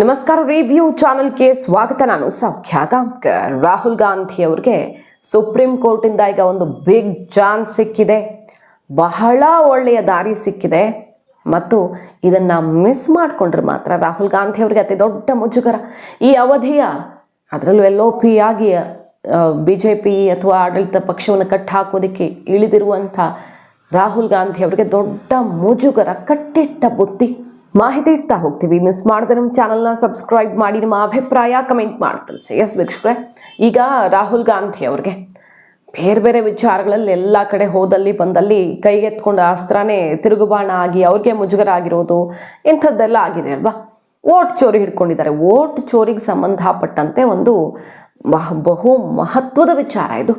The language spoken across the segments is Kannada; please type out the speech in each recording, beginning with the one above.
ನಮಸ್ಕಾರ ರಿವ್ಯೂ ಚಾನೆಲ್ಗೆ ಸ್ವಾಗತ. ನಾನು ಸೌಖ್ಯ ಗಾಂಕರ್ ರಾಹುಲ್ ಗಾಂಧಿ ಅವ್ರಿಗೆ ಸುಪ್ರೀಂ ಕೋರ್ಟಿಂದ ಈಗ ಒಂದು ಬಿಗ್ ಚಾನ್ಸ್ ಸಿಕ್ಕಿದೆ. ಬಹಳ ಒಳ್ಳೆಯ ದಾರಿ ಸಿಕ್ಕಿದೆ. ಮತ್ತು ಇದನ್ನು ಮಿಸ್ ಮಾಡಿಕೊಂಡ್ರೆ ಮಾತ್ರ ರಾಹುಲ್ ಗಾಂಧಿ ಅವರಿಗೆ ಅತಿ ದೊಡ್ಡ ಮುಜುಗರ. ಈ ಅವಧಿಯ ಅದರಲ್ಲೂ ಎಲ್ ಒ ಪಿ ಆಗಿ ಬಿ ಜೆ ಪಿ ಅಥವಾ ಆಡಳಿತ ಪಕ್ಷವನ್ನು ಕಟ್ಟಿ ಹಾಕೋದಕ್ಕೆ ಇಳಿದಿರುವಂಥ ರಾಹುಲ್ ಗಾಂಧಿ ಅವರಿಗೆ ದೊಡ್ಡ ಮುಜುಗರ, ಕಟ್ಟಿಟ್ಟ ಬುತ್ತಿ ಮಾಹಿತಿ ಇಡ್ತಾ ಹೋಗ್ತೀವಿ. ಮಿಸ್ ಮಾಡಿದೆ ನಮ್ಮ ಚಾನಲ್ನ ಸಬ್ಸ್ಕ್ರೈಬ್ ಮಾಡಿ ನಿಮ್ಮ ಅಭಿಪ್ರಾಯ ಕಮೆಂಟ್ ಮಾಡಿ ಎಸ್ ವೀಕ್ಷಕರೇ, ಈಗ ರಾಹುಲ್ ಗಾಂಧಿ ಅವ್ರಿಗೆ ಬೇರೆ ಬೇರೆ ವಿಚಾರಗಳಲ್ಲಿ ಎಲ್ಲ ಕಡೆ ಹೋದಲ್ಲಿ ಬಂದಲ್ಲಿ ಕೈಗೆತ್ಕೊಂಡ ಅಸ್ತ್ರನೇ ತಿರುಗುಬಾಣ ಆಗಿ ಅವ್ರಿಗೆ ಮುಜುಗರ ಆಗಿರೋದು ಇಂಥದ್ದೆಲ್ಲ ಆಗಿದೆ ಅಲ್ವಾ? ಓಟ್ ಚೋರಿ ಹಿಡ್ಕೊಂಡಿದ್ದಾರೆ. ಓಟ್ ಚೋರಿಗೆ ಸಂಬಂಧಪಟ್ಟಂತೆ ಒಂದು ಬಹು ಮಹತ್ವದ ವಿಚಾರ ಇದು.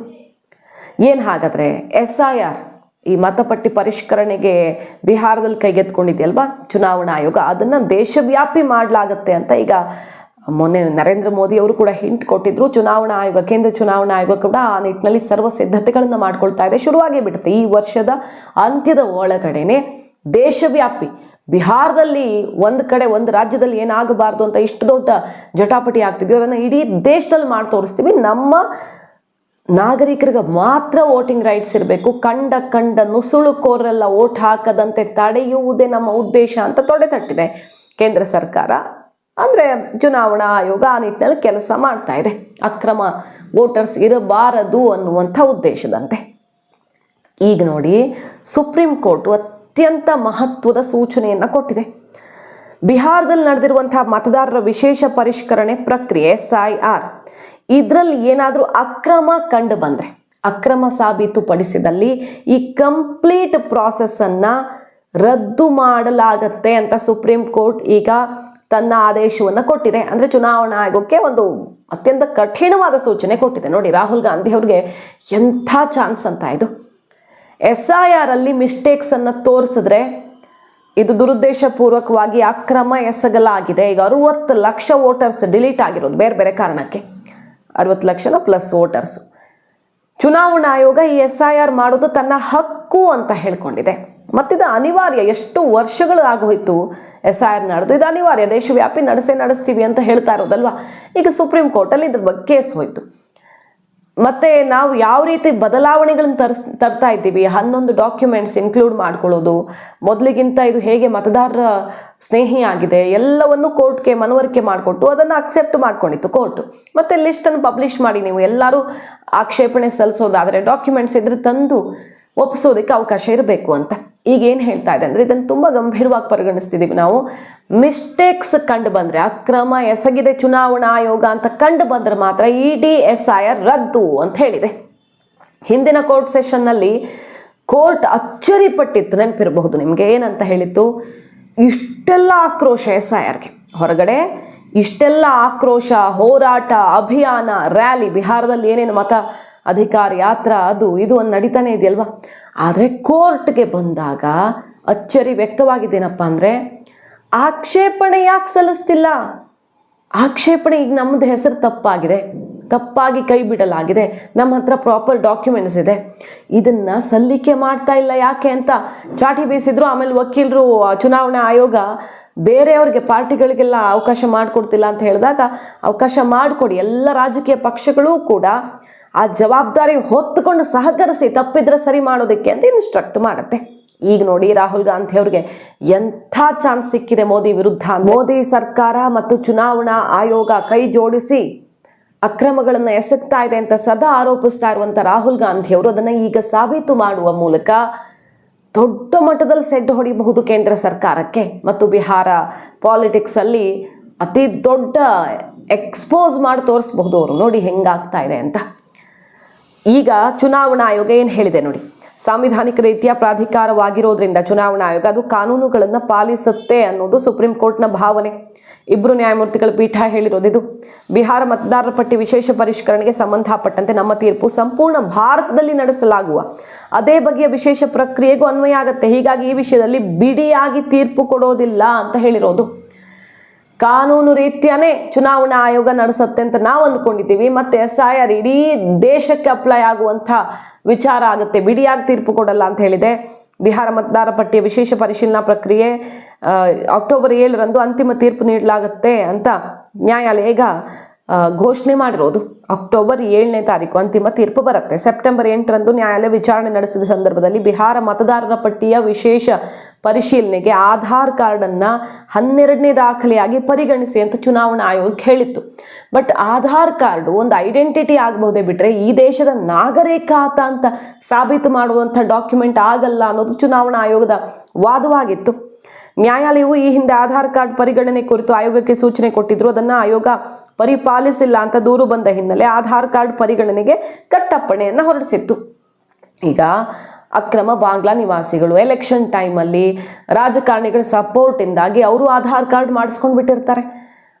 ಏನು ಹಾಗಾದರೆ ಎಸ್ ಐ ಆರ್ ಈ ಮತಪಟ್ಟಿ ಪರಿಷ್ಕರಣೆಗೆ ಬಿಹಾರದಲ್ಲಿ ಕೈಗೆತ್ಕೊಂಡಿದೆಯಲ್ವಾ ಚುನಾವಣಾ ಆಯೋಗ. ಅದನ್ನು ದೇಶವ್ಯಾಪಿ ಮಾಡಲಾಗತ್ತೆ ಅಂತ ಈಗ ಮೊನ್ನೆ ನರೇಂದ್ರ ಮೋದಿ ಅವರು ಕೂಡ ಹಿಂಟ್ ಕೊಟ್ಟಿದ್ರು. ಚುನಾವಣಾ ಆಯೋಗ, ಕೇಂದ್ರ ಚುನಾವಣಾ ಆಯೋಗ ಕೂಡ ಆ ನಿಟ್ಟಿನಲ್ಲಿ ಸರ್ವ ಸಿದ್ಧತೆಗಳನ್ನು ಮಾಡ್ಕೊಳ್ತಾ ಇದೆ. ಶುರುವಾಗಿ ಬಿಡುತ್ತೆ. ಈ ವರ್ಷದ ಅಂತ್ಯದ ಒಳಗಡೆನೆ ದೇಶವ್ಯಾಪಿ ಬಿಹಾರದಲ್ಲಿ ಒಂದು ಕಡೆ ಒಂದು ರಾಜ್ಯದಲ್ಲಿ ಏನಾಗಬಾರ್ದು ಅಂತ ಇಷ್ಟು ದೊಡ್ಡ ಜಟಾಪಟಿ ಆಗ್ತಿದ್ವಿ ಅದನ್ನು ಇಡೀ ದೇಶದಲ್ಲಿ ಮಾಡಿ ತೋರಿಸ್ತೀವಿ ನಮ್ಮ ನಾಗರಿಕರಿಗೆ ಮಾತ್ರ ವೋಟಿಂಗ್ ರೈಟ್ಸ್ ಇರಬೇಕು. ಕಂಡ ಕಂಡ ನುಸುಳುಕೋರೆಲ್ಲ ವೋಟ್ ಹಾಕದಂತೆ ತಡೆಯುವುದೇ ನಮ್ಮ ಉದ್ದೇಶ ಅಂತ ತೊಡೆ ತಟ್ಟಿದೆ ಕೇಂದ್ರ ಸರ್ಕಾರ. ಅಂದರೆ ಚುನಾವಣಾ ಆಯೋಗ ಆ ನಿಟ್ಟಿನಲ್ಲಿ ಕೆಲಸ ಮಾಡ್ತಾ ಇದೆ. ಅಕ್ರಮ ವೋಟರ್ಸ್ ಇರಬಾರದು ಅನ್ನುವಂಥ ಉದ್ದೇಶದಂತೆ. ಈಗ ನೋಡಿ, ಸುಪ್ರೀಂ ಕೋರ್ಟ್ ಅತ್ಯಂತ ಮಹತ್ವದ ಸೂಚನೆಯನ್ನು ಕೊಟ್ಟಿದೆ. ಬಿಹಾರದಲ್ಲಿ ನಡೆದಿರುವಂತಹ ಮತದಾರರ ವಿಶೇಷ ಪರಿಷ್ಕರಣೆ ಪ್ರಕ್ರಿಯೆ ಎಸ್ ಐ ಆರ್ ಇದರಲ್ಲಿ ಏನಾದರೂ ಅಕ್ರಮ ಕಂಡು ಬಂದರೆ, ಅಕ್ರಮ ಸಾಬೀತುಪಡಿಸಿದಲ್ಲಿ ಈ ಕಂಪ್ಲೀಟ್ ಪ್ರಾಸೆಸ್ಸನ್ನು ರದ್ದು ಮಾಡಲಾಗತ್ತೆ ಅಂತ ಸುಪ್ರೀಂ ಕೋರ್ಟ್ ಈಗ ತನ್ನ ಆದೇಶವನ್ನು ಕೊಟ್ಟಿದೆ. ಅಂದರೆ ಚುನಾವಣಾ ಆಯೋಗಕ್ಕೆ ಒಂದು ಅತ್ಯಂತ ಕಠಿಣವಾದ ಸೂಚನೆ ಕೊಟ್ಟಿದೆ. ನೋಡಿ, ರಾಹುಲ್ ಗಾಂಧಿ ಅವ್ರಿಗೆ ಎಂಥ ಚಾನ್ಸ್ ಅಂತ ಇದು. ಎಸ್ ಐ ಆರಲ್ಲಿ ಮಿಸ್ಟೇಕ್ಸನ್ನು ತೋರಿಸಿದ್ರೆ ಇದು ದುರುದ್ದೇಶಪೂರ್ವಕವಾಗಿ ಅಕ್ರಮ ಎಸಗಲಾಗಿದೆ. ಈಗ ಅರುವತ್ತು ಲಕ್ಷ ವೋಟರ್ಸ್ ಡಿಲೀಟ್ ಆಗಿರೋದು ಬೇರೆ ಬೇರೆ ಕಾರಣಕ್ಕೆ. ಅರವತ್ತು ಲಕ್ಷನ ಪ್ಲಸ್ ವೋಟರ್ಸು ಚುನಾವಣಾ ಆಯೋಗ ಈ ಎಸ್ ಐ ಆರ್ ಮಾಡೋದು ತನ್ನ ಹಕ್ಕು ಅಂತ ಹೇಳ್ಕೊಂಡಿದೆ. ಮತ್ತಿದು ಅನಿವಾರ್ಯ ಎಷ್ಟು ವರ್ಷಗಳು ಆಗೋಯ್ತು ಎಸ್ ಐ ಆರ್ ನಡೆದು. ಇದು ಅನಿವಾರ್ಯ. ದೇಶವ್ಯಾಪಿ ನಡೆಸೇ ನಡೆಸ್ತೀವಿ ಅಂತ ಹೇಳ್ತಾ ಇರೋದಲ್ವಾ? ಈಗ ಸುಪ್ರೀಂ ಕೋರ್ಟಲ್ಲಿ ಇದ್ರ ಬಗ್ಗೆ ಕೇಸ್ ಹೋಯ್ತು. ಮತ್ತೆ ನಾವು ಯಾವ ರೀತಿ ಬದಲಾವಣೆಗಳನ್ನು ತರ್ಸ್, ತರ್ತಾ ಇದ್ದೀವಿ, ಹನ್ನೊಂದು ಡಾಕ್ಯುಮೆಂಟ್ಸ್ ಇನ್ಕ್ಲೂಡ್ ಮಾಡ್ಕೊಳ್ಳೋದು, ಮೊದಲಿಗಿಂತ ಇದು ಹೇಗೆ ಮತದಾರರ ಸ್ನೇಹಿ ಆಗಿದೆ, ಎಲ್ಲವನ್ನು ಕೋರ್ಟ್ಗೆ ಮನವರಿಕೆ ಮಾಡಿಕೊಟ್ಟು ಅದನ್ನು ಅಕ್ಸೆಪ್ಟ್ ಮಾಡ್ಕೊಂಡಿತ್ತು ಕೋರ್ಟ್ ಮತ್ತೆ ಲಿಸ್ಟನ್ನು ಪಬ್ಲಿಷ್ ಮಾಡಿ ನೀವು ಎಲ್ಲರೂ ಆಕ್ಷೇಪಣೆ ಸಲ್ಲಿಸೋದಾದರೆ ಡಾಕ್ಯುಮೆಂಟ್ಸ್ ಇದ್ರೆ ತಂದು ಒಪ್ಪಿಸೋದಕ್ಕೆ ಅವಕಾಶ ಇರಬೇಕು ಅಂತ. ಈಗ ಏನು ಹೇಳ್ತಾ ಇದೆ ಅಂದರೆ ಇದನ್ನು ತುಂಬ ಗಂಭೀರವಾಗಿ ಪರಿಗಣಿಸ್ತಿದ್ದೀವಿ ನಾವು. ಮಿಸ್ಟೇಕ್ಸ್ ಕಂಡು ಬಂದರೆ, ಅಕ್ರಮ ಎಸಗಿದೆ ಚುನಾವಣಾ ಆಯೋಗ ಅಂತ ಕಂಡು ಬಂದರೆ ಮಾತ್ರ E D S I R ರದ್ದು ಅಂತ ಹೇಳಿದೆ. ಹಿಂದಿನ ಕೋರ್ಟ್ ಸೆಷನ್ನಲ್ಲಿ ಕೋರ್ಟ್ ಅಚ್ಚರಿಪಟ್ಟಿತ್ತು, ನೆನಪಿರಬಹುದು ನಿಮಗೆ, ಏನಂತ ಹೇಳಿತ್ತು? ಇಷ್ಟೆಲ್ಲ ಆಕ್ರೋಶ ಎಸ್ ಐ ಆರ್ಗೆ ಹೊರಗಡೆ ಇಷ್ಟೆಲ್ಲ ಆಕ್ರೋಶ, ಹೋರಾಟ, ಅಭಿಯಾನ ರ್ಯಾಲಿ ಬಿಹಾರದಲ್ಲಿ ಏನೇನು ಮತ ಅಧಿಕಾರ ಯಾತ್ರ ಅದು, ಇದು ಒಂದು ನಡೀತಾನೆ ಇದೆಯಲ್ವಾ? ಆದರೆ ಕೋರ್ಟ್ಗೆ ಬಂದಾಗ ಅಚ್ಚರಿ ವ್ಯಕ್ತವಾಗಿದ್ದೇನಪ್ಪ ಅಂದರೆ, ಆಕ್ಷೇಪಣೆ ಯಾಕೆ ಸಲ್ಲಿಸ್ತಿಲ್ಲ? ಆಕ್ಷೇಪಣೆ ಈಗ ನಮ್ಮದು ಹೆಸರು ತಪ್ಪಾಗಿದೆ. ತಪ್ಪಾಗಿ ಕೈ ಬಿಡಲಾಗಿದೆ. ನಮ್ಮ ಹತ್ರ ಪ್ರಾಪರ್ ಡಾಕ್ಯುಮೆಂಟ್ಸ್ ಇದೆ. ಇದನ್ನು ಸಲ್ಲಿಕೆ ಮಾಡ್ತಾ ಇಲ್ಲ ಯಾಕೆ ಅಂತ ಚಾಟಿ ಬೀಸಿದ್ರು, ಆಮೇಲೆ ವಕೀಲರು ಚುನಾವಣಾ ಆಯೋಗ ಬೇರೆಯವ್ರಿಗೆ ಪಾರ್ಟಿಗಳಿಗೆಲ್ಲ ಅವಕಾಶ ಮಾಡಿಕೊಡ್ತಿಲ್ಲ ಅಂತ ಹೇಳಿದಾಗ ಅವಕಾಶ ಮಾಡಿಕೊಡಿ. ಎಲ್ಲ ರಾಜಕೀಯ ಪಕ್ಷಗಳೂ ಕೂಡ ಆ ಜವಾಬ್ದಾರಿ ಹೊತ್ತುಕೊಂಡು ಸಹಕರಿಸಿ, ತಪ್ಪಿದ್ರೆ ಸರಿ ಮಾಡೋದಕ್ಕೆ ಅಂತ ಇನ್ಸ್ಟ್ರಕ್ಟ್ ಮಾಡುತ್ತೆ. ಈಗ ನೋಡಿ ರಾಹುಲ್ ಗಾಂಧಿ ಅವ್ರಿಗೆ ಎಂಥ ಚಾನ್ಸ್ ಸಿಕ್ಕಿದೆ ಮೋದಿ ವಿರುದ್ಧ? ಮೋದಿ ಸರ್ಕಾರ ಮತ್ತು ಚುನಾವಣಾ ಆಯೋಗ ಕೈ ಜೋಡಿಸಿ ಅಕ್ರಮಗಳನ್ನು ಎಸಗ್ತಾ ಇದೆ ಅಂತ ಸದಾ ಆರೋಪಿಸ್ತಾ ಇರುವಂಥ ರಾಹುಲ್ ಗಾಂಧಿ ಅವರು ಅದನ್ನು ಈಗ ಸಾಬೀತು ಮಾಡುವ ಮೂಲಕ ದೊಡ್ಡ ಮಟ್ಟದಲ್ಲಿ ಸೆಡ್ ಹೊಡಿಬಹುದು ಕೇಂದ್ರ ಸರ್ಕಾರಕ್ಕೆ. ಮತ್ತು ಬಿಹಾರ ಪಾಲಿಟಿಕ್ಸಲ್ಲಿ ಅತಿ ದೊಡ್ಡ ಎಕ್ಸ್ಪೋಸ್ ಮಾಡಿ ತೋರಿಸ್ಬಹುದು ಅವರು. ನೋಡಿ ಹೆಂಗಾಗ್ತಾ ಇದೆ ಅಂತ. ಈಗ ಚುನಾವಣಾ ಆಯೋಗ ಏನು ಹೇಳಿದೆ ನೋಡಿ? ಸಾಂವಿಧಾನಿಕ ರೀತಿಯ ಪ್ರಾಧಿಕಾರವಾಗಿರೋದ್ರಿಂದ ಚುನಾವಣಾ ಆಯೋಗ ಅದು ಕಾನೂನುಗಳನ್ನು ಪಾಲಿಸುತ್ತೆ ಅನ್ನೋದು ಸುಪ್ರೀಂ ಕೋರ್ಟ್ನ ಭಾವನೆ. ಇಬ್ಬರು ನ್ಯಾಯಮೂರ್ತಿಗಳ ಪೀಠ ಹೇಳಿರೋದು ಇದು. ಬಿಹಾರ ಮತದಾರರ ಪಟ್ಟಿ ವಿಶೇಷ ಪರಿಷ್ಕರಣೆಗೆ ಸಂಬಂಧಪಟ್ಟಂತೆ ನಮ್ಮ ತೀರ್ಪು ಸಂಪೂರ್ಣ ಭಾರತದಲ್ಲಿ ನಡೆಸಲಾಗುವ. ಅದೇ ಬಗೆಯ ವಿಶೇಷ ಪ್ರಕ್ರಿಯೆಗೂ ಅನ್ವಯ ಆಗುತ್ತೆ. ಹೀಗಾಗಿ ಈ ವಿಷಯದಲ್ಲಿ ಬಿಡಿಯಾಗಿ ತೀರ್ಪು ಕೊಡೋದಿಲ್ಲ ಅಂತ ಹೇಳಿರೋದು. ಕಾನೂನು ರೀತಿಯೇ ಚುನಾವಣಾ ಆಯೋಗ ನಡೆಸುತ್ತೆ ಅಂತ ನಾವು ಅಂದ್ಕೊಂಡಿದ್ದೀವಿ, ಮತ್ತು ಎಸ್ ಐ ಆರ್ ಇಡೀ ದೇಶಕ್ಕೆ ಅಪ್ಲೈ ಆಗುವಂಥ ವಿಚಾರ ಆಗುತ್ತೆ. ಬಿಡಿಯಾಗಿ ತೀರ್ಪು ಕೊಡಲ್ಲ ಅಂತ ಹೇಳಿದೆ. ಬಿಹಾರ ಮತದಾರ ಪಟ್ಟಿಯ ವಿಶೇಷ ಪರಿಶೀಲನಾ ಪ್ರಕ್ರಿಯೆ ಅಕ್ಟೋಬರ್ ಏಳರಂದು ಅಂತಿಮ ತೀರ್ಪು ನೀಡಲಾಗುತ್ತೆ ಅಂತ ನ್ಯಾಯಾಲಯ ಈಗ ಘೋಷಣೆ ಮಾಡಿರೋದು. ಅಕ್ಟೋಬರ್ ಏಳನೇ ತಾರೀಕು ಅಂತಿಮ ತೀರ್ಪು ಬರುತ್ತೆ. ಸೆಪ್ಟೆಂಬರ್ ಎಂಟರಂದು ನ್ಯಾಯಾಲಯ ವಿಚಾರಣೆ ನಡೆಸಿದ ಸಂದರ್ಭದಲ್ಲಿ ಬಿಹಾರ ಮತದಾರರ ಪಟ್ಟಿಯ ವಿಶೇಷ ಪರಿಶೀಲನೆಗೆ ಆಧಾರ್ ಕಾರ್ಡನ್ನು ಹನ್ನೆರಡನೇ ದಾಖಲೆಯಾಗಿ ಪರಿಗಣಿಸಿ ಅಂತ ಚುನಾವಣಾ ಆಯೋಗಕ್ಕೆ ಹೇಳಿತ್ತು. ಬಟ್ ಆಧಾರ್ ಕಾರ್ಡು ಒಂದು ಐಡೆಂಟಿಟಿ ಆಗಬಹುದೇ ಬಿಟ್ಟರೆ ಈ ದೇಶದ ನಾಗರಿಕಾತ ಅಂತ ಸಾಬೀತು ಮಾಡುವಂಥ ಡಾಕ್ಯುಮೆಂಟ್ ಆಗಲ್ಲ ಅನ್ನೋದು ಚುನಾವಣಾ ಆಯೋಗದ ವಾದವಾಗಿತ್ತು. ನ್ಯಾಯಾಲಯವು ಈ ಹಿಂದೆ ಆಧಾರ್ ಕಾರ್ಡ್ ಪರಿಗಣನೆ ಕುರಿತು ಆಯೋಗಕ್ಕೆ ಸೂಚನೆ ಕೊಟ್ಟಿದ್ರು. ಅದನ್ನು ಆಯೋಗ ಪರಿಪಾಲಿಸಿಲ್ಲ ಅಂತ ದೂರು ಬಂದ ಹಿನ್ನೆಲೆ ಆಧಾರ್ ಕಾರ್ಡ್ ಪರಿಗಣನೆಗೆ ಕಟ್ಟಪ್ಪಣೆಯನ್ನು ಹೊರಡಿಸಿತ್ತು. ಈಗ ಅಕ್ರಮ ಬಾಂಗ್ಲಾ ನಿವಾಸಿಗಳು ಎಲೆಕ್ಷನ್ ಟೈಮಲ್ಲಿ ರಾಜಕಾರಣಿಗಳ ಸಪೋರ್ಟಿಂದಾಗಿ ಅವರು ಆಧಾರ್ ಕಾರ್ಡ್ ಮಾಡಿಸ್ಕೊಂಡು ಬಿಟ್ಟಿರ್ತಾರೆ.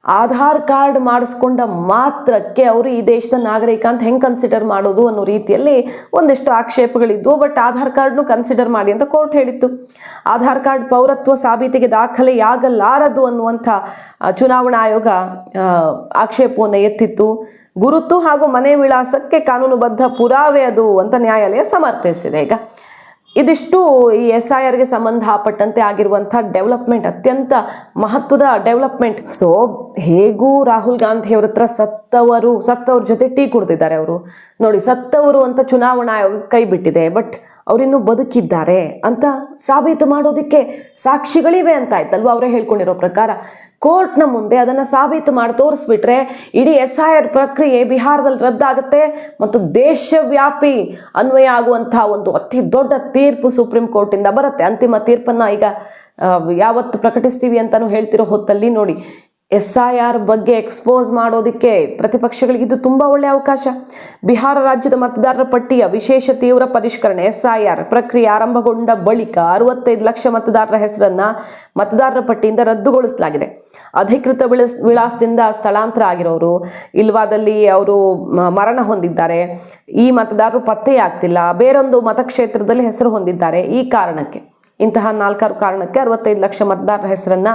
ಆಧಾರ್ ಕಾರ್ಡ್ ಮಾಡಿಸ್ಕೊಂಡ ಮಾತ್ರಕ್ಕೆ ಅವರು ಈ ದೇಶದ ನಾಗರಿಕ ಅಂತ ಹೆಂಗೆ ಕನ್ಸಿಡರ್ ಮಾಡೋದು ಅನ್ನೋ ರೀತಿಯಲ್ಲಿ ಒಂದಿಷ್ಟು ಆಕ್ಷೇಪಗಳಿದ್ವು. ಬಟ್ ಆಧಾರ್ ಕಾರ್ಡ್ನು ಕನ್ಸಿಡರ್ ಮಾಡಿ ಅಂತ ಕೋರ್ಟ್ ಹೇಳಿತ್ತು. ಆಧಾರ್ ಕಾರ್ಡ್ ಪೌರತ್ವ ಸಾಬೀತಿಗೆ ದಾಖಲೆಯಾಗಲಾರದು ಅನ್ನುವಂಥ ಚುನಾವಣಾ ಆಯೋಗ ಆಕ್ಷೇಪವನ್ನು ಎತ್ತಿತ್ತು. ಗುರುತು ಹಾಗೂ ಮನೆ ವಿಳಾಸಕ್ಕೆ ಕಾನೂನುಬದ್ಧ ಪುರಾವೆ ಅದು ಅಂತ ನ್ಯಾಯಾಲಯ ಸಮರ್ಥಿಸಿದೆ ಈಗ. ಇದಿಷ್ಟು ಈ ಎಸ್ ಐ ಆರ್ಗೆ ಸಂಬಂಧಪಟ್ಟಂತೆ ಆಗಿರುವಂಥ ಡೆವಲಪ್ಮೆಂಟ್ ಅತ್ಯಂತ ಮಹತ್ವದ ಡೆವಲಪ್ಮೆಂಟ್ ಸೊ ಹೇಗೂ ರಾಹುಲ್ ಗಾಂಧಿ ಅವ್ರ ಹತ್ರ ಸತ್ತವರು, ಸತ್ತವ್ರ ಜೊತೆ ಟೀ ಕುಡ್ದಿದ್ದಾರೆ ಅವರು. ನೋಡಿ, ಸತ್ತವರು ಅಂತ ಚುನಾವಣಾ ಆಯೋಗ ಕೈ ಬಿಟ್ಟಿದೆ ಬಟ್ ಅವರಿನ್ನೂ ಬದುಕಿದ್ದಾರೆ ಅಂತ ಸಾಬೀತು ಮಾಡೋದಕ್ಕೆ ಸಾಕ್ಷಿಗಳಿವೆ ಅಂತ ಆಯ್ತಲ್ವ? ಅವರೇ ಹೇಳ್ಕೊಂಡಿರೋ ಪ್ರಕಾರ ಕೋರ್ಟ್ನ ಮುಂದೆ ಅದನ್ನು ಸಾಬೀತು ಮಾಡಿ ತೋರಿಸ್ಬಿಟ್ರೆ ಇಡೀ ಎಸ್ ಐ ಆರ್ ಪ್ರಕ್ರಿಯೆ ಬಿಹಾರದಲ್ಲಿ ರದ್ದಾಗುತ್ತೆ ಮತ್ತು ದೇಶವ್ಯಾಪಿ ಅನ್ವಯ ಆಗುವಂಥ ಒಂದು ಅತಿ ದೊಡ್ಡ ತೀರ್ಪು ಸುಪ್ರೀಂ ಕೋರ್ಟಿಂದ ಬರುತ್ತೆ. ಅಂತಿಮ ತೀರ್ಪನ್ನು ಈಗ ಯಾವತ್ತು ಪ್ರಕಟಿಸ್ತೀವಿ ಅಂತಲೂ ಹೇಳ್ತಿರೋ ಹೊತ್ತಲ್ಲಿ ನೋಡಿ ಎಸ್ ಐ ಆರ್ ಬಗ್ಗೆ ಎಕ್ಸ್ಪೋಸ್ ಮಾಡೋದಕ್ಕೆ ಪ್ರತಿಪಕ್ಷಗಳಿಗೆ ಇದು ತುಂಬ ಒಳ್ಳೆಯ ಅವಕಾಶ. ಬಿಹಾರ ರಾಜ್ಯದ ಮತದಾರರ ಪಟ್ಟಿಯ ವಿಶೇಷ ತೀವ್ರ ಪರಿಷ್ಕರಣೆ ಎಸ್ ಐ ಆರ್ ಪ್ರಕ್ರಿಯೆ ಆರಂಭಗೊಂಡ ಬಳಿಕ ಅರವತ್ತೈದು ಲಕ್ಷ ಮತದಾರರ ಹೆಸರನ್ನ ಮತದಾರರ ಪಟ್ಟಿಯಿಂದ ರದ್ದುಗೊಳಿಸಲಾಗಿದೆ. ಅಧಿಕೃತ ವಿಳಾಸ್, ವಿಳಾಸದಿಂದ ಸ್ಥಳಾಂತರ ಆಗಿರೋರು, ಇಲ್ವಾದಲ್ಲಿ ಅವರು ಮರಣ ಹೊಂದಿದ್ದಾರೆ. ಈ ಮತದಾರರು ಪತ್ತೆಯಾಗ್ತಿಲ್ಲ ಬೇರೊಂದು ಮತಕ್ಷೇತ್ರದಲ್ಲಿ ಹೆಸರು ಹೊಂದಿದ್ದಾರೆ. ಈ ಕಾರಣಕ್ಕೆ, ಇಂತಹ ನಾಲ್ಕಾರು ಕಾರಣಕ್ಕೆ ಅರವತ್ತೈದು ಲಕ್ಷ ಮತದಾರರ ಹೆಸರನ್ನ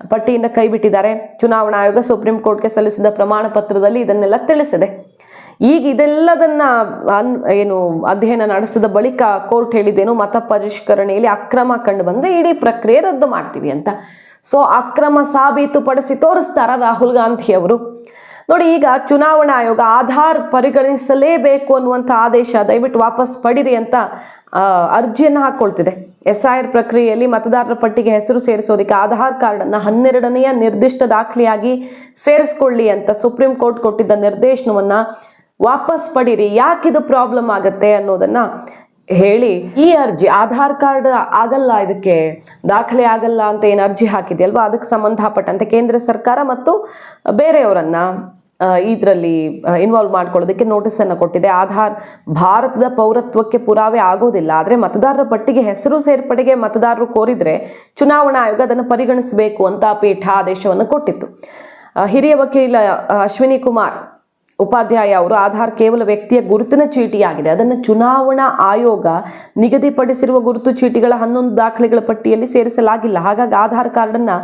ಪಟ್ಟಿಯಿಂದ ಕೈಬಿಟ್ಟಿದ್ದಾರೆ ಚುನಾವಣಾ ಆಯೋಗ ಸುಪ್ರೀಂ ಕೋರ್ಟ್ಗೆ ಸಲ್ಲಿಸಿದ ಪ್ರಮಾಣ ಪತ್ರದಲ್ಲಿ ಇದನ್ನೆಲ್ಲ ತಿಳಿಸಿದೆ. ಈಗ ಇದೆಲ್ಲದನ್ನ ಅನ್, ಏನು ಅಧ್ಯಯನ ನಡೆಸಿದ ಬಳಿಕ ಕೋರ್ಟ್ ಹೇಳಿದ್ದೇನು, ಮತ ಪರಿಷ್ಕರಣೆಯಲ್ಲಿ ಅಕ್ರಮ ಕಂಡು ಬಂದರೆ ಇಡೀ ಪ್ರಕ್ರಿಯೆ ರದ್ದು ಮಾಡ್ತೀವಿ ಅಂತ. ಸೊ, ಅಕ್ರಮ ಸಾಬೀತುಪಡಿಸಿ ತೋರಿಸ್ತಾರ ರಾಹುಲ್ ಗಾಂಧಿ ಅವರು? ನೋಡಿ, ಈಗ ಚುನಾವಣಾ ಆಯೋಗ ಆಧಾರ್ ಪರಿಗಣಿಸಲೇಬೇಕು ಅನ್ನುವಂಥ ಆದೇಶ ದಯವಿಟ್ಟು ವಾಪಸ್ ಪಡಿರಿ ಅಂತ ಅರ್ಜಿಯನ್ನು ಹಾಕ್ಕೊಳ್ತಿದೆ ಎಸ್ ಐ ಆರ್ ಪ್ರಕ್ರಿಯೆಯಲ್ಲಿ ಮತದಾರರ ಪಟ್ಟಿಗೆ ಹೆಸರು ಸೇರಿಸೋದಕ್ಕೆ ಆಧಾರ್ ಕಾರ್ಡನ್ನು ಹನ್ನೆರಡನೆಯ ನಿರ್ದಿಷ್ಟ ದಾಖಲೆಯಾಗಿ ಸೇರಿಸ್ಕೊಳ್ಳಿ ಅಂತ ಸುಪ್ರೀಂ ಕೋರ್ಟ್ ಕೊಟ್ಟಿದ್ದ ನಿರ್ದೇಶನವನ್ನು ವಾಪಸ್ ಪಡೀರಿ ಯಾಕಿದು ಪ್ರಾಬ್ಲಮ್ ಆಗುತ್ತೆ ಅನ್ನೋದನ್ನ ಹೇಳಿ, ಈ ಅರ್ಜಿ ಆಧಾರ್ ಕಾರ್ಡ್ ಆಗಲ್ಲ, ಇದಕ್ಕೆ ದಾಖಲೆ ಆಗಲ್ಲ ಅಂತ ಏನು ಅರ್ಜಿ ಹಾಕಿದೆಯಲ್ವಾ? ಅದಕ್ಕೆ ಸಂಬಂಧಪಟ್ಟಂತೆ ಕೇಂದ್ರ ಸರ್ಕಾರ ಮತ್ತು ಬೇರೆಯವರನ್ನ ಇದರಲ್ಲಿ ಇನ್ವಾಲ್ವ್ ಮಾಡ್ಕೊಳ್ಳೋದಕ್ಕೆ ನೋಟಿಸನ್ನು ಕೊಟ್ಟಿದೆ. ಆಧಾರ್ ಭಾರತದ ಪೌರತ್ವಕ್ಕೆ ಪುರಾವೆ ಆಗೋದಿಲ್ಲ. ಆದರೆ ಮತದಾರರ ಪಟ್ಟಿಗೆ ಹೆಸರು ಸೇರ್ಪಡೆಗೆ ಮತದಾರರು ಕೋರಿದರೆ ಚುನಾವಣಾ ಆಯೋಗ ಅದನ್ನು ಪರಿಗಣಿಸಬೇಕು ಅಂತ ಪೀಠ ಆದೇಶವನ್ನು ಕೊಟ್ಟಿತ್ತು. ಹಿರಿಯ ವಕೀಲ ಅಶ್ವಿನಿ ಕುಮಾರ್ ಉಪಾಧ್ಯಾಯ ಅವರು, ಆಧಾರ್ ಕೇವಲ ವ್ಯಕ್ತಿಯ ಗುರುತಿನ ಚೀಟಿಯಾಗಿದೆ. ಅದನ್ನು ಚುನಾವಣಾ ಆಯೋಗ ನಿಗದಿಪಡಿಸಿರುವ ಗುರುತು ಚೀಟಿಗಳ ಹನ್ನೊಂದು ದಾಖಲೆಗಳ ಪಟ್ಟಿಯಲ್ಲಿ ಸೇರಿಸಲಾಗಿಲ್ಲ. ಹಾಗಾಗಿ ಆಧಾರ್ ಕಾರ್ಡನ್ನು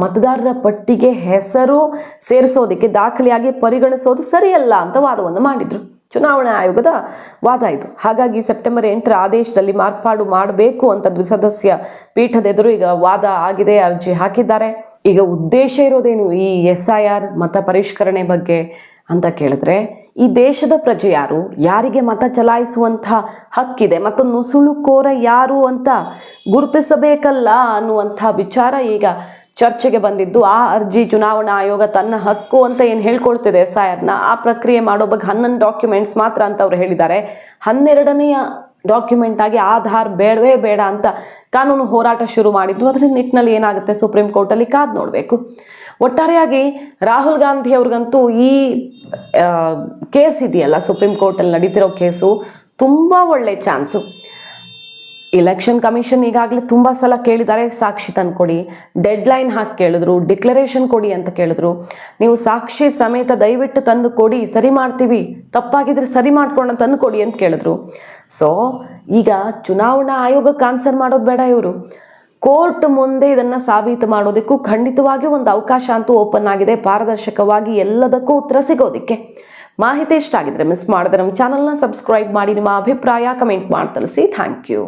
ಮತದಾರರ ಪಟ್ಟಿಗೆ ಹೆಸರು ಸೇರಿಸೋದಕ್ಕೆ ದಾಖಲೆಯಾಗಿ ಪರಿಗಣಿಸೋದು ಸರಿಯಲ್ಲ ಅಂತ ವಾದವನ್ನು ಮಾಡಿದರು. ಚುನಾವಣಾ ಆಯೋಗದ ವಾದ ಇದು. ಹಾಗಾಗಿ ಸೆಪ್ಟೆಂಬರ್ ಎಂಟರ ಆದೇಶದಲ್ಲಿ ಮಾರ್ಪಾಡು ಮಾಡಬೇಕು ಅಂತ ದ್ವಿಸದಸ್ಯ ಪೀಠದ ಎದುರು ಈಗ ವಾದ ಆಗಿದೆ, ಅರ್ಜಿ ಹಾಕಿದ್ದಾರೆ. ಈಗ ಉದ್ದೇಶ ಇರೋದೇನು? ಈ ಎಸ್ ಐ ಆರ್ ಮತ ಪರಿಷ್ಕರಣೆ ಬಗ್ಗೆ ಅಂತ ಕೇಳಿದ್ರೆ, ಈ ದೇಶದ ಪ್ರಜೆ ಯಾರು? ಯಾರಿಗೆ ಮತ ಚಲಾಯಿಸುವಂಥ ಹಕ್ಕಿದೆ? ಮತ್ತು ನುಸುಳುಕೋರ ಯಾರು ಅಂತ ಗುರುತಿಸಬೇಕಲ್ಲ ಅನ್ನುವಂಥ ವಿಚಾರ ಈಗ ಚರ್ಚೆಗೆ ಬಂದಿದ್ದು. ಆ ಅರ್ಜಿ ಚುನಾವಣಾ ಆಯೋಗ ತನ್ನ ಹಕ್ಕು ಅಂತ ಏನು ಹೇಳ್ಕೊಳ್ತಿದೆ ಎಸ್ ಆ ಪ್ರಕ್ರಿಯೆ ಮಾಡೋ ಬಗ್ಗೆ ಹನ್ನೊಂದು ಡಾಕ್ಯುಮೆಂಟ್ಸ್ ಮಾತ್ರ ಅಂತ ಅವ್ರು ಹೇಳಿದ್ದಾರೆ. ಹನ್ನೆರಡನೆಯ ಡಾಕ್ಯುಮೆಂಟ್ ಆಗಿ ಆಧಾರ್ ಬೇಡವೇ ಬೇಡ ಅಂತ ಕಾನೂನು ಹೋರಾಟ ಶುರು ಮಾಡಿದ್ದು. ಅದರ ನಿಟ್ಟಿನಲ್ಲಿ ಏನಾಗುತ್ತೆ? ಸುಪ್ರೀಂ ಕೋರ್ಟಲ್ಲಿ ಕಾದು ನೋಡಬೇಕು. ಒಟ್ಟಾರೆಯಾಗಿ ರಾಹುಲ್ ಗಾಂಧಿ ಅವ್ರಿಗಂತೂ ಈ ಕೇಸ್ ಇದೆಯಲ್ಲ, ಸುಪ್ರೀಂ ಕೋರ್ಟಲ್ಲಿ ನಡೀತಿರೋ ಕೇಸು ತುಂಬ ಒಳ್ಳೆ ಚಾನ್ಸು. ಇಲೆಕ್ಷನ್ ಕಮಿಷನ್ ಈಗಾಗಲೇ ತುಂಬ ಸಲ ಕೇಳಿದ್ದಾರೆ, ಸಾಕ್ಷಿ ತಂದುಕೊಡಿ ಡೆಡ್ಲೈನ್ ಹಾಕಿ ಕೇಳಿದ್ರು, ಡಿಕ್ಲರೇಷನ್ ಕೊಡಿ ಅಂತ ಕೇಳಿದ್ರು. ನೀವು ಸಾಕ್ಷಿ ಸಮೇತ ದಯವಿಟ್ಟು ತಂದು ಕೊಡಿ, ಸರಿ ಮಾಡ್ತೀವಿ, ತಪ್ಪಾಗಿದ್ರೆ ಸರಿ ಮಾಡ್ಕೊಂಡು ತಂದು ಕೊಡಿ ಅಂತ ಕೇಳಿದ್ರು. ಸೊ ಈಗ ಚುನಾವಣಾ ಆಯೋಗಕ್ಕೆ ಆನ್ಸರ್ ಮಾಡೋದು ಬೇಡ ಇವರು. ಕೋರ್ಟ್ ಮುಂದೆ ಇದನ್ನ ಸಾಬೀತು ಮಾಡೋದಕ್ಕೂ ಖಂಡಿತವಾಗಿಯೂ ಒಂದು ಅವಕಾಶ ಅಂತೂ ಓಪನ್ ಆಗಿದೆ. ಪಾರದರ್ಶಕವಾಗಿ ಎಲ್ಲದಕ್ಕೂ ಉತ್ತರ ಸಿಗೋದಕ್ಕೆ. ಮಾಹಿತಿ ಇಷ್ಟ ಆಗಿದ್ರೆ ಮಿಸ್ ಮಾಡಿದ್ರೆ ನಮ್ಮ ಚಾನಲ್ನ ಸಬ್ಸ್ಕ್ರೈಬ್ ಮಾಡಿ, ನಿಮ್ಮ ಅಭಿಪ್ರಾಯ ಕಮೆಂಟ್ ಮಾಡಿ ತಿಳಿಸಿ. Thank you